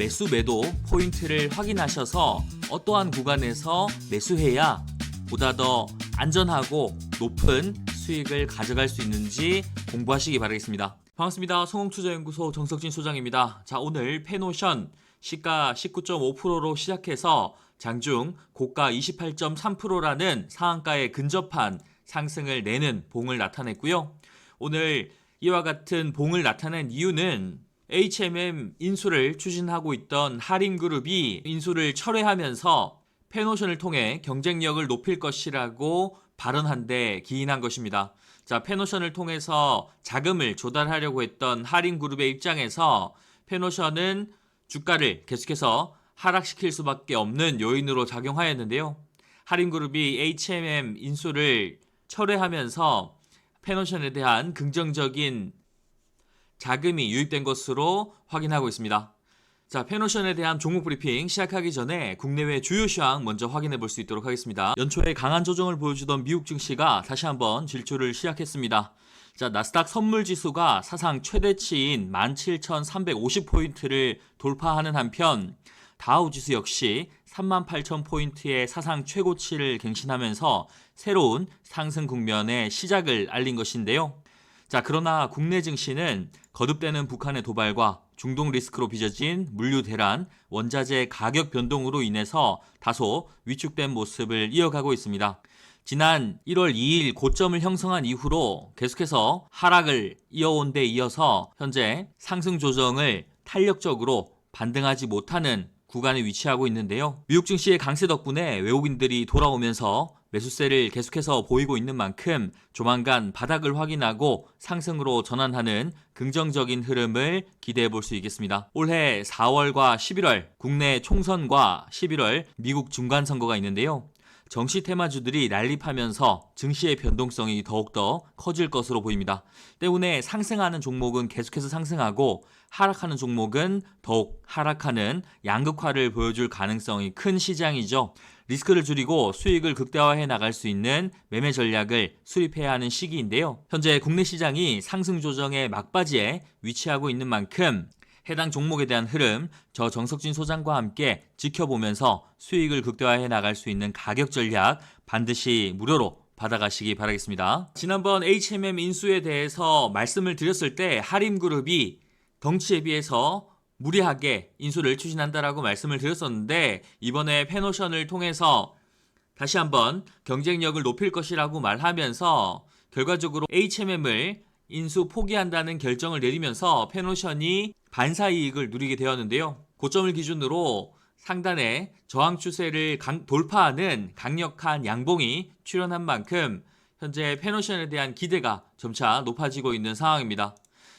매수 매도 포인트를 확인하셔서 어떠한 구간에서 매수해야 보다 더 안전하고 높은 수익을 가져갈 수 있는지 공부하시기 바라겠습니다. 반갑습니다. 성공투자연구소 정석진 소장입니다. 자, 오늘 페노션 시가 19.5%로 시작해서 장중 고가 28.3%라는 상한가에 근접한 상승을 내는 봉을 나타냈고요. 오늘 이와 같은 봉을 나타낸 이유는 HMM 인수를 추진하고 있던 하림그룹이 인수를 철회하면서 페노션을 통해 경쟁력을 높일 것이라고 발언한 데 기인한 것입니다. 자, 페노션을 통해서 자금을 조달하려고 했던 하림그룹의 입장에서 페노션은 주가를 계속해서 하락시킬 수밖에 없는 요인으로 작용하였는데요. 하림그룹이 HMM 인수를 철회하면서 페노션에 대한 긍정적인 자금이 유입된 것으로 확인하고 있습니다. 자, 페노션에 대한 종목 브리핑 시작하기 전에 국내외 주요 시황 먼저 확인해 볼 수 있도록 하겠습니다. 연초에 강한 조정을 보여주던 미국 증시가 다시 한번 질주를 시작했습니다. 자, 나스닥 선물 지수가 사상 최대치인 17,350포인트를 돌파하는 한편 다우 지수 역시 38,000포인트의 사상 최고치를 갱신하면서 새로운 상승 국면의 시작을 알린 것인데요. 자, 그러나 국내 증시는 거듭되는 북한의 도발과 중동 리스크로 빚어진 물류 대란, 원자재 가격 변동으로 인해서 다소 위축된 모습을 이어가고 있습니다. 지난 1월 2일 고점을 형성한 이후로 계속해서 하락을 이어온 데 이어서 현재 상승 조정을 탄력적으로 반등하지 못하는 구간에 위치하고 있는데요. 미국 증시의 강세 덕분에 외국인들이 돌아오면서 매수세를 계속해서 보이고 있는 만큼 조만간 바닥을 확인하고 상승으로 전환하는 긍정적인 흐름을 기대해 볼 수 있겠습니다. 올해 4월과 11월 국내 총선과 11월 미국 중간선거가 있는데요. 정시 테마주들이 난립하면서 증시의 변동성이 더욱더 커질 것으로 보입니다. 때문에 상승하는 종목은 계속해서 상승하고 하락하는 종목은 더욱 하락하는 양극화를 보여줄 가능성이 큰 시장이죠. 리스크를 줄이고 수익을 극대화해 나갈 수 있는 매매 전략을 수립해야 하는 시기인데요. 현재 국내 시장이 상승 조정의 막바지에 위치하고 있는 만큼 해당 종목에 대한 흐름 저 정석진 소장과 함께 지켜보면서 수익을 극대화해 나갈 수 있는 가격 전략 반드시 무료로 받아가시기 바라겠습니다. 지난번 HMM 인수에 대해서 말씀을 드렸을 때 하림그룹이 덩치에 비해서 무리하게 인수를 추진한다라고 말씀을 드렸었는데 이번에 페노션을 통해서 다시 한번 경쟁력을 높일 것이라고 말하면서 결과적으로 HMM을 인수 포기한다는 결정을 내리면서 페노션이 반사 이익을 누리게 되었는데요. 고점을 기준으로 상단에 저항 추세를 강- 돌파하는 강력한 양봉이 출현한 만큼 현재 페노션에 대한 기대가 점차 높아지고 있는 상황입니다.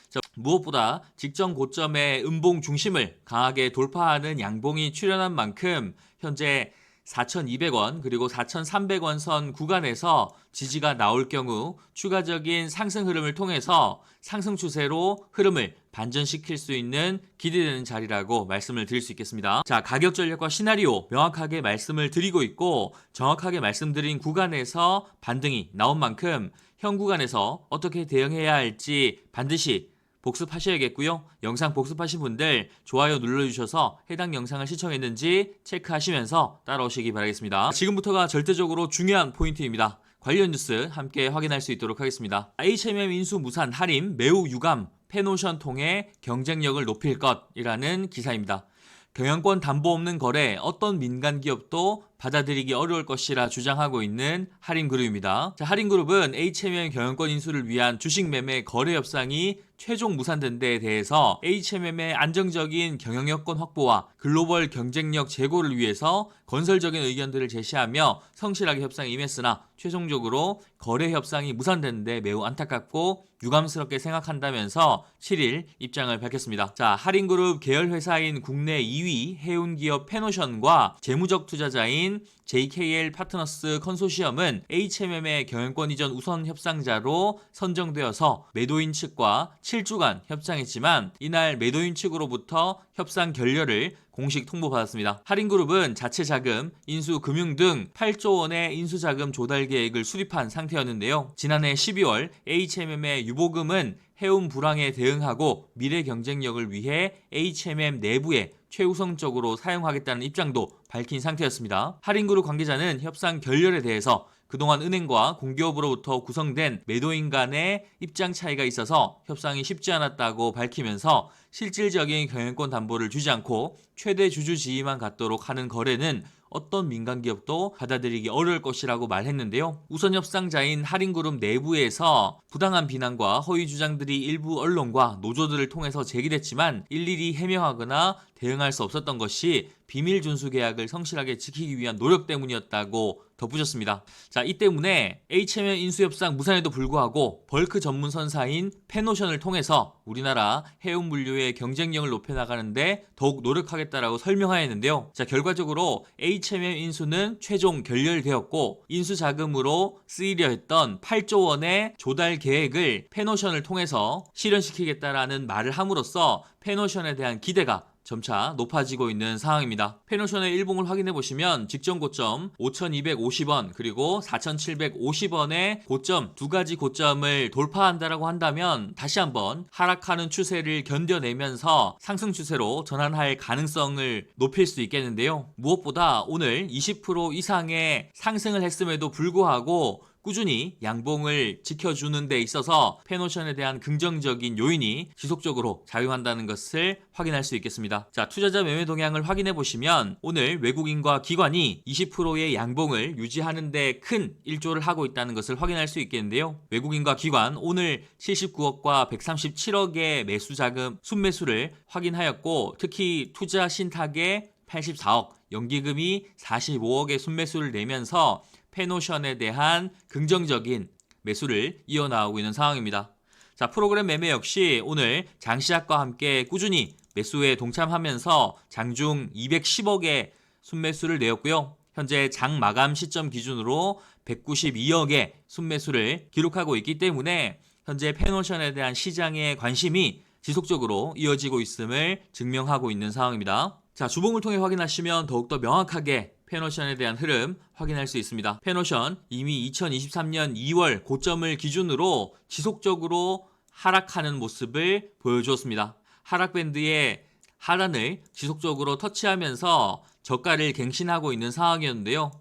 자, 무엇보다 직전 고점의 음봉 중심을 강하게 돌파하는 양봉이 출현한 만큼 현재 4,200원 그리고 4,300원 선 구간에서 지지가 나올 경우 추가적인 상승 흐름을 통해서 상승 추세로 흐름을 반전시킬 수 있는 기대되는 자리라고 말씀을 드릴 수 있겠습니다. 자, 가격 전략과 시나리오 명확하게 말씀을 드리고 있고 정확하게 말씀드린 구간에서 반등이 나온 만큼 현 구간에서 어떻게 대응해야 할지 반드시 복습하셔야겠고요. 영상 복습하신 분들 좋아요 눌러주셔서 해당 영상을 시청했는지 체크하시면서 따라오시기 바라겠습니다. 지금부터가 절대적으로 중요한 포인트입니다. 관련 뉴스 함께 확인할 수 있도록 하겠습니다. HMM 인수 무산 할인 매우 유감 페노션 통해 경쟁력을 높일 것이라는 기사입니다. 경영권 담보 없는 거래 어떤 민간 기업도 받아들이기 어려울 것이라 주장하고 있는 할인그룹입니다. 자, 할인그룹은 HMM 경영권 인수를 위한 주식 매매 거래 협상이 최종 무산된 데에 대해서 HMM의 안정적인 경영 여건 확보와 글로벌 경쟁력 제고를 위해서 건설적인 의견들을 제시하며 성실하게 협상에 임했으나 최종적으로 거래 협상이 무산되는데 매우 안타깝고 유감스럽게 생각한다면서 7일 입장을 밝혔습니다. 자, 할인그룹 계열 회사인 국내 2위 해운 기업 페노션과 재무적 투자자인 JKL 파트너스 컨소시엄은 HMM의 경영권 이전 우선 협상자로 선정되어서 매도인 측과 7주간 협상했지만 이날 매도인 측으로부터 협상 결렬을 공식 통보받았습니다. 할인그룹은 자체 자금, 인수 금융 등 8조 원의 인수 자금 조달 계획을 수립한 상태였는데요. 지난해 12월 HMM의 유보금은 해운 불황에 대응하고 미래 경쟁력을 위해 HMM 내부에 최우선적으로 사용하겠다는 입장도 밝힌 상태였습니다. 할인그룹 관계자는 협상 결렬에 대해서 그동안 은행과 공기업으로부터 구성된 매도인 간의 입장 차이가 있어서 협상이 쉽지 않았다고 밝히면서 실질적인 경영권 담보를 주지 않고 최대 주주 지위만 갖도록 하는 거래는 어떤 민간 기업도 받아들이기 어려울 것이라고 말했는데요. 우선 협상자인 할인그룹 내부에서 부당한 비난과 허위 주장들이 일부 언론과 노조들을 통해서 제기됐지만 일일이 해명하거나 대응할 수 없었던 것이 비밀 준수 계약을 성실하게 지키기 위한 노력 때문이었다고 덧붙였습니다. 자, 이 때문에 HMM 인수 협상 무산에도 불구하고 벌크 전문 선사인 페노션을 통해서 우리나라 해운 물류의 경쟁력을 높여 나가는데 더욱 노력하겠다라고 설명하였는데요. 자, 결과적으로 HMM 인수는 최종 결렬되었고 인수 자금으로 쓰이려 했던 8조 원의 조달 계획을 페노션을 통해서 실현시키겠다라는 말을 함으로써 페노션에 대한 기대가 점차 높아지고 있는 상황입니다. 페노션의 일봉을 확인해 보시면 직전 고점 5,250원 그리고 4,750원의 고점 두 가지 고점을 돌파한다라고 한다면 다시 한번 하락하는 추세를 견뎌내면서 상승 추세로 전환할 가능성을 높일 수 있겠는데요. 무엇보다 오늘 20% 이상의 상승을 했음에도 불구하고 꾸준히 양봉을 지켜주는 데 있어서 페노션에 대한 긍정적인 요인이 지속적으로 작용한다는 것을 확인할 수 있겠습니다. 자, 투자자 매매 동향을 확인해 보시면 오늘 외국인과 기관이 20%의 양봉을 유지하는 데 큰 일조를 하고 있다는 것을 확인할 수 있겠는데요. 외국인과 기관 오늘 79억과 137억의 매수 자금 순매수를 확인하였고 특히 투자 신탁의 84억, 연기금이 45억의 순매수를 내면서 페노션에 대한 긍정적인 매수를 이어나오고 있는 상황입니다. 자, 프로그램 매매 역시 오늘 장시작과 함께 꾸준히 매수에 동참하면서 장중 210억의 순매수를 내었고요. 현재 장 마감 시점 기준으로 192억의 순매수를 기록하고 있기 때문에 현재 페노션에 대한 시장의 관심이 지속적으로 이어지고 있음을 증명하고 있는 상황입니다. 자, 주봉을 통해 확인하시면 더욱더 명확하게 페노션에 대한 흐름 확인할 수 있습니다. 페노션 이미 2023년 2월 고점을 기준으로 지속적으로 하락하는 모습을 보여주었습니다. 하락 밴드의 하단을 지속적으로 터치하면서 저가를 갱신하고 있는 상황이었는데요.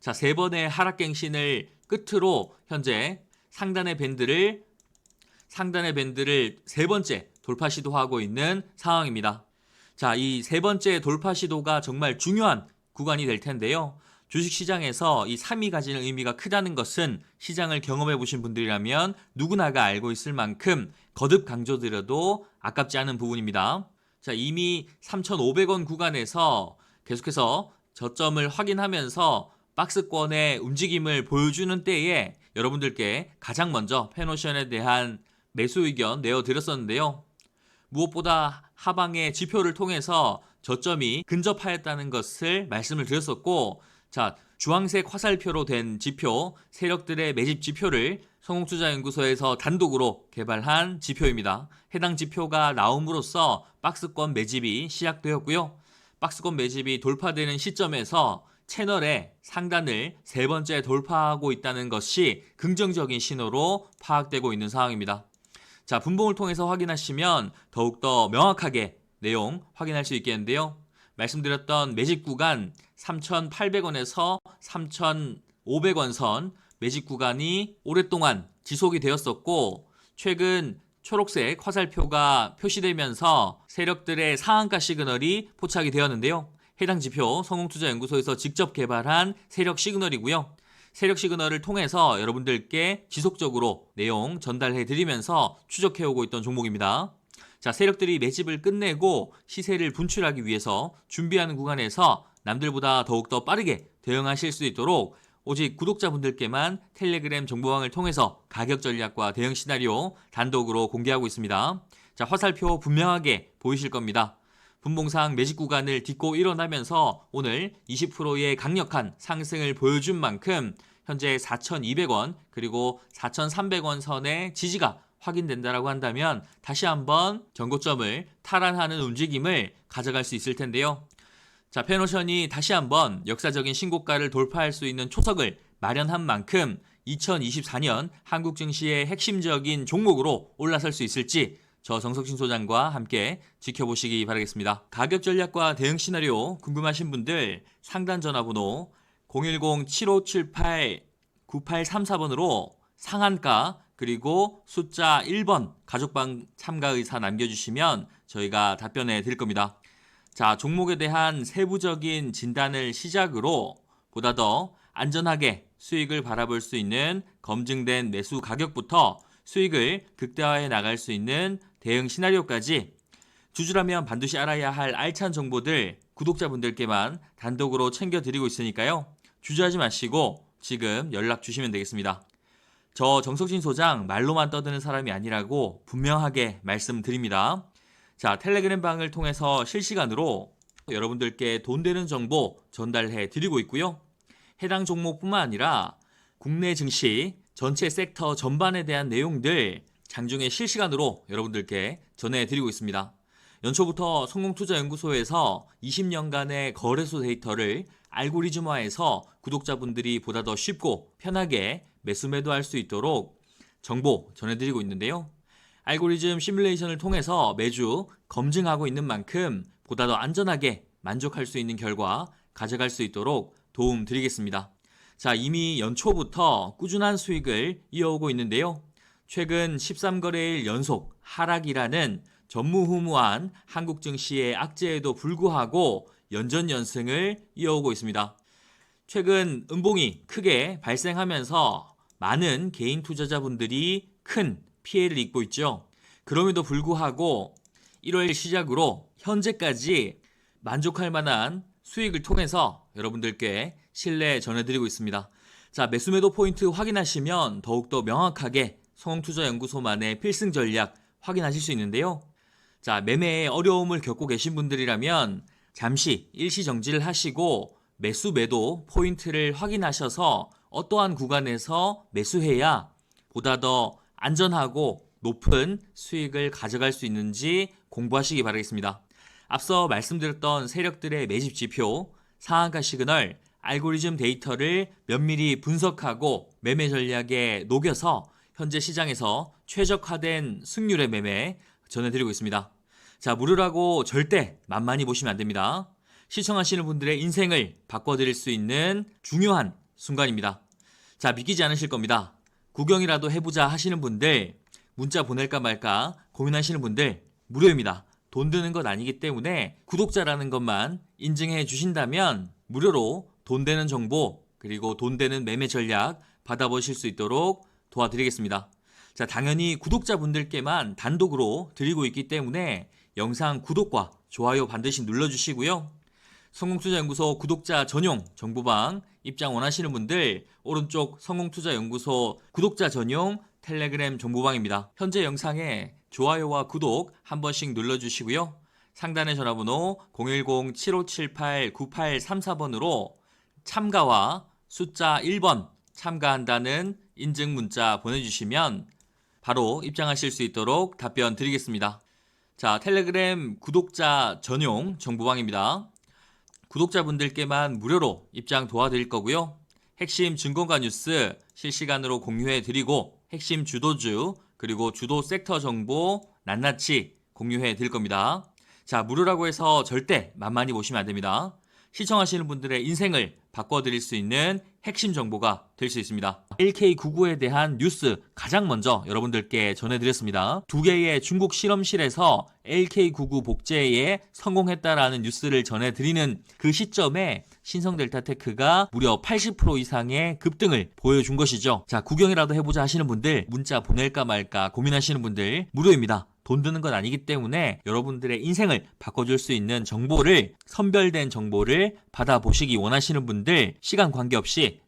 자, 세 번의 하락 갱신을 끝으로 현재 상단의 밴드를 상단의 밴드를 세 번째 돌파 시도하고 있는 상황입니다. 자, 이 세 번째 돌파 시도가 정말 중요한 구간이 될 텐데요. 주식 시장에서 이 3이 가지는 의미가 크다는 것은 시장을 경험해 보신 분들이라면 누구나가 알고 있을 만큼 거듭 강조드려도 아깝지 않은 부분입니다. 자, 이미 3,500원 구간에서 계속해서 저점을 확인하면서 박스권의 움직임을 보여주는 때에 여러분들께 가장 먼저 페노션에 대한 매수 의견 내어드렸었는데요. 무엇보다 하방의 지표를 통해서 저점이 근접하였다는 것을 말씀을 드렸었고, 자, 주황색 화살표로 된 지표, 세력들의 매집 지표를 성공투자연구소에서 단독으로 개발한 지표입니다. 해당 지표가 나옴으로써 박스권 매집이 시작되었고요. 박스권 매집이 돌파되는 시점에서 채널의 상단을 세 번째 돌파하고 있다는 것이 긍정적인 신호로 파악되고 있는 상황입니다. 자, 분봉을 통해서 확인하시면 더욱더 명확하게 내용 확인할 수 있겠는데요. 말씀드렸던 매집 구간 3,800원에서 3,500원 선 매집 구간이 오랫동안 지속이 되었었고 최근 초록색 화살표가 표시되면서 세력들의 상한가 시그널이 포착이 되었는데요. 해당 지표 성공투자연구소에서 직접 개발한 세력 시그널이고요. 세력 시그널을 통해서 여러분들께 지속적으로 내용 전달해 드리면서 추적해 오고 있던 종목입니다. 자, 세력들이 매집을 끝내고 시세를 분출하기 위해서 준비하는 구간에서 남들보다 더욱더 빠르게 대응하실 수 있도록 오직 구독자분들께만 텔레그램 정보왕을 통해서 가격 전략과 대응 시나리오 단독으로 공개하고 있습니다. 자, 화살표 분명하게 보이실 겁니다. 분봉상 매직 구간을 딛고 일어나면서 오늘 20%의 강력한 상승을 보여준 만큼 현재 4,200원 그리고 4,300원 선의 지지가 확인된다라고 한다면 다시 한번 전고점을 탈환하는 움직임을 가져갈 수 있을 텐데요. 자, 페노션이 다시 한번 역사적인 신고가를 돌파할 수 있는 초석을 마련한 만큼 2024년 한국 증시의 핵심적인 종목으로 올라설 수 있을지 저 정석신 소장과 함께 지켜보시기 바라겠습니다. 가격 전략과 대응 시나리오 궁금하신 분들 상단 전화번호 010-7578-9834번으로 상한가 그리고 숫자 1번 가족방 참가 의사 남겨주시면 저희가 답변해 드릴 겁니다. 자, 종목에 대한 세부적인 진단을 시작으로 보다 더 안전하게 수익을 바라볼 수 있는 검증된 매수 가격부터 수익을 극대화해 나갈 수 있는 대응 시나리오까지 주주라면 반드시 알아야 할 알찬 정보들 구독자분들께만 단독으로 챙겨드리고 있으니까요. 주저하지 마시고 지금 연락 주시면 되겠습니다. 저 정석진 소장 말로만 떠드는 사람이 아니라고 분명하게 말씀드립니다. 자, 텔레그램 방을 통해서 실시간으로 여러분들께 돈 되는 정보 전달해 드리고 있고요. 해당 종목뿐만 아니라 국내 증시 전체 섹터 전반에 대한 내용들 장중에 실시간으로 여러분들께 전해 드리고 있습니다. 연초부터 성공투자연구소에서 20년간의 거래소 데이터를 알고리즘화해서 구독자분들이 보다 더 쉽고 편하게 매수 매도 할 수 있도록 정보 전해드리고 있는데요. 알고리즘 시뮬레이션을 통해서 매주 검증하고 있는 만큼 보다 더 안전하게 만족할 수 있는 결과 가져갈 수 있도록 도움 드리겠습니다. 자, 이미 연초부터 꾸준한 수익을 이어오고 있는데요. 최근 13거래일 연속 하락이라는 전무후무한 한국 증시의 악재에도 불구하고 연전 연승을 이어오고 있습니다. 최근 음봉이 크게 발생하면서 많은 개인 투자자분들이 큰 피해를 입고 있죠. 그럼에도 불구하고 1월 시작으로 현재까지 만족할 만한 수익을 통해서 여러분들께 신뢰 전해드리고 있습니다. 자, 매수매도 포인트 확인하시면 더욱더 명확하게 성투자연구소만의 필승 전략 확인하실 수 있는데요. 자, 매매에 어려움을 겪고 계신 분들이라면 잠시 일시 정지를 하시고 매수 매도 포인트를 확인하셔서 어떠한 구간에서 매수해야 보다 더 안전하고 높은 수익을 가져갈 수 있는지 공부하시기 바라겠습니다. 앞서 말씀드렸던 세력들의 매집 지표, 상한가 시그널, 알고리즘 데이터를 면밀히 분석하고 매매 전략에 녹여서 현재 시장에서 최적화된 승률의 매매 전해드리고 있습니다. 자, 무료라고 절대 만만히 보시면 안 됩니다. 시청하시는 분들의 인생을 바꿔드릴 수 있는 중요한 순간입니다. 자, 믿기지 않으실 겁니다. 구경이라도 해보자 하시는 분들, 문자 보낼까 말까 고민하시는 분들, 무료입니다. 돈 드는 것 아니기 때문에 구독자라는 것만 인증해 주신다면 무료로 돈 되는 정보, 그리고 돈 되는 매매 전략 받아보실 수 있도록 도와드리겠습니다. 자, 당연히 구독자분들께만 단독으로 드리고 있기 때문에 영상 구독과 좋아요 반드시 눌러주시고요. 성공투자연구소 구독자 전용 정보방 입장 원하시는 분들 오른쪽 성공투자연구소 구독자 전용 텔레그램 정보방입니다. 현재 영상에 좋아요와 구독 한 번씩 눌러주시고요. 상단의 전화번호 010-7578-9834번으로 참가와 숫자 1번 참가한다는 인증 문자 보내주시면 바로 입장하실 수 있도록 답변 드리겠습니다. 자, 텔레그램 구독자 전용 정보방입니다. 구독자분들께만 무료로 입장 도와드릴 거고요. 핵심 증권가 뉴스 실시간으로 공유해 드리고 핵심 주도주 그리고 주도 섹터 정보 낱낱이 공유해 드릴 겁니다. 자, 무료라고 해서 절대 만만히 보시면 안 됩니다. 시청하시는 분들의 인생을 바꿔드릴 수 있는 핵심 정보가 될 수 있습니다. LK99에 대한 뉴스 가장 먼저 여러분들께 전해드렸습니다. 두 개의 중국 실험실에서 LK99 복제에 성공했다라는 뉴스를 전해드리는 그 시점에 신성 델타테크가 무려 80% 이상의 급등을 보여준 것이죠. 자, 구경이라도 해보자 하시는 분들, 문자 보낼까 말까 고민하시는 분들, 무료입니다. 돈 드는 건 아니기 때문에 여러분들의 인생을 바꿔줄 수 있는 정보를 선별된 정보를 받아보시기 원하시는 분들 시간 관계없이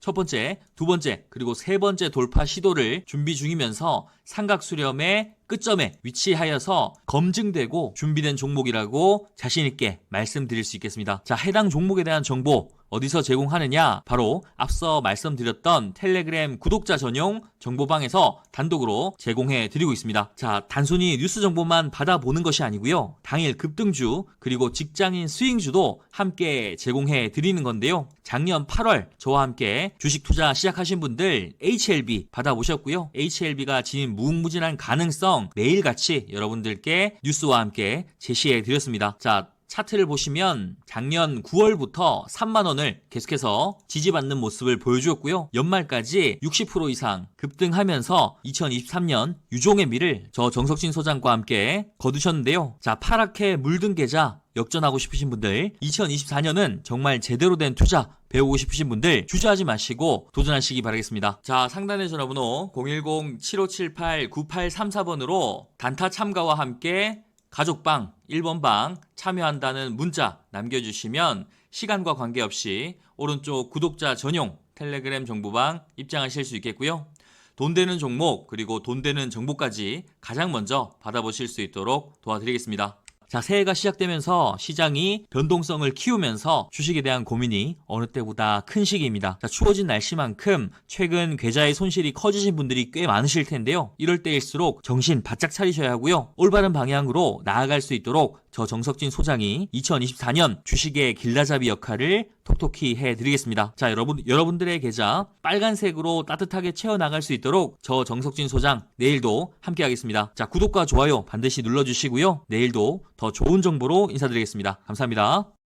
첫 번째, 두 번째, 그리고 세 번째 돌파 시도를 준비 중이면서 삼각 수렴의 끝점에 위치하여서 검증되고 준비된 종목이라고 자신있게 말씀드릴 수 있겠습니다. 자, 해당 종목에 대한 정보 어디서 제공하느냐? 바로 앞서 말씀드렸던 텔레그램 구독자 전용 정보방에서 단독으로 제공해 드리고 있습니다. 자, 단순히 뉴스 정보만 받아보는 것이 아니고요. 당일 급등주 그리고 직장인 스윙주도 함께 제공해 드리는 건데요. 작년 8월 저와 함께 주식 투자 시작하신 분들 HLB 받아보셨고요. HLB가 지닌 무궁무진한 가능성 매일같이 여러분들께 뉴스와 함께 제시해 드렸습니다. 자, 차트를 보시면 작년 9월부터 3만 원을 계속해서 지지받는 모습을 보여주었고요. 연말까지 60% 이상 급등하면서 2023년 유종의 미를 저 정석진 소장과 함께 거두셨는데요. 자, 파랗게 물든 계좌 역전하고 싶으신 분들 2024년은 정말 제대로 된 투자 배우고 싶으신 분들 주저하지 마시고 도전하시기 바라겠습니다. 자, 상단의 전화번호 010-7578-9834번으로 단타 참가와 함께 가족방 1번방 참여한다는 문자 남겨주시면 시간과 관계없이 오른쪽 구독자 전용 텔레그램 정보방 입장하실 수 있겠고요. 돈 되는 종목 그리고 돈 되는 정보까지 가장 먼저 받아보실 수 있도록 도와드리겠습니다. 자, 새해가 시작되면서 시장이 변동성을 키우면서 주식에 대한 고민이 어느 때보다 큰 시기입니다. 자, 추워진 날씨만큼 최근 계좌의 손실이 커지신 분들이 꽤 많으실 텐데요. 이럴 때일수록 정신 바짝 차리셔야 하고요. 올바른 방향으로 나아갈 수 있도록 저 정석진 소장이 2024년 주식의 길라잡이 역할을 톡톡히 해드리겠습니다. 자, 여러분, 여러분들의 계좌 빨간색으로 따뜻하게 채워나갈 수 있도록 저 정석진 소장 내일도 함께 하겠습니다. 자, 구독과 좋아요 반드시 눌러주시고요. 내일도 더 좋은 정보로 인사드리겠습니다. 감사합니다.